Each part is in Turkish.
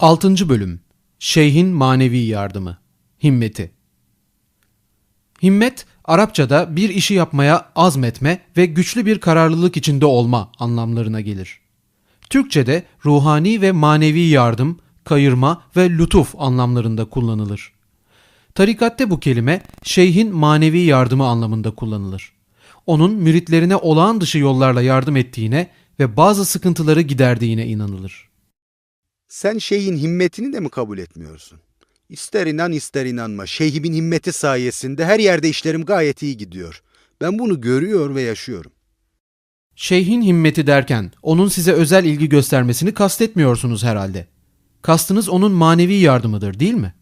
6. Bölüm Şeyhin Manevi Yardımı Himmeti Himmet, Arapçada bir işi yapmaya azmetme ve güçlü bir kararlılık içinde olma anlamlarına gelir. Türkçede ruhani ve manevi yardım, kayırma ve lütuf anlamlarında kullanılır. Tarikatte bu kelime şeyhin manevi yardımı anlamında kullanılır. Onun müritlerine olağan dışı yollarla yardım ettiğine ve bazı sıkıntıları giderdiğine inanılır. Sen şeyhin himmetini de mi kabul etmiyorsun? İster inan ister inanma. Şeyhimin himmeti sayesinde her yerde işlerim gayet iyi gidiyor. Ben bunu görüyor ve yaşıyorum. Şeyhin himmeti derken onun size özel ilgi göstermesini kastetmiyorsunuz herhalde. Kastınız onun manevi yardımıdır değil mi?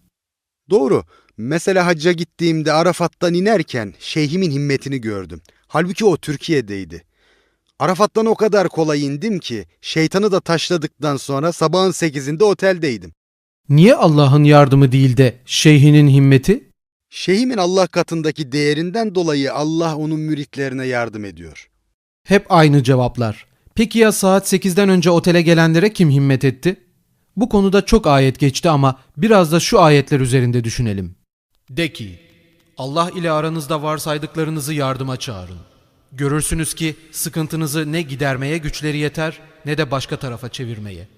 Doğru. Mesela hacca gittiğimde Arafat'tan inerken şeyhimin himmetini gördüm. Halbuki o Türkiye'deydi. Arafat'tan o kadar kolay indim ki şeytanı da taşladıktan sonra sabahın 8'inde oteldeydim. Niye Allah'ın yardımı değil de şeyhinin himmeti? Şeyhimin Allah katındaki değerinden dolayı Allah onun müritlerine yardım ediyor. Hep aynı cevaplar. Peki ya saat 8'den önce otele gelenlere kim himmet etti? Bu konuda çok ayet geçti ama biraz da şu ayetler üzerinde düşünelim. De ki, Allah ile aranızda varsaydıklarınızı yardıma çağırın. Görürsünüz ki sıkıntınızı ne gidermeye güçleri yeter ne de başka tarafa çevirmeye.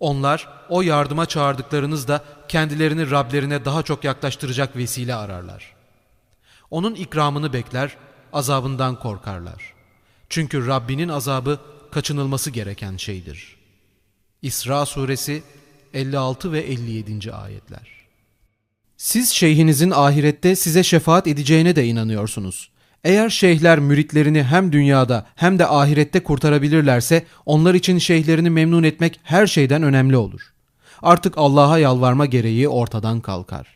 Onlar o yardıma çağırdıklarınızda kendilerini Rablerine daha çok yaklaştıracak vesile ararlar. Onun ikramını bekler, azabından korkarlar. Çünkü Rabbinin azabı kaçınılması gereken şeydir. İsra suresi 56 ve 57. ayetler. Siz şeyhinizin ahirette size şefaat edeceğine de inanıyorsunuz. Eğer şeyhler müritlerini hem dünyada hem de ahirette kurtarabilirlerse onlar için şeyhlerini memnun etmek her şeyden önemli olur. Artık Allah'a yalvarma gereği ortadan kalkar.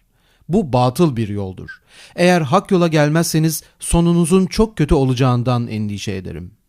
Bu batıl bir yoldur. Eğer hak yola gelmezseniz sonunuzun çok kötü olacağından endişe ederim.''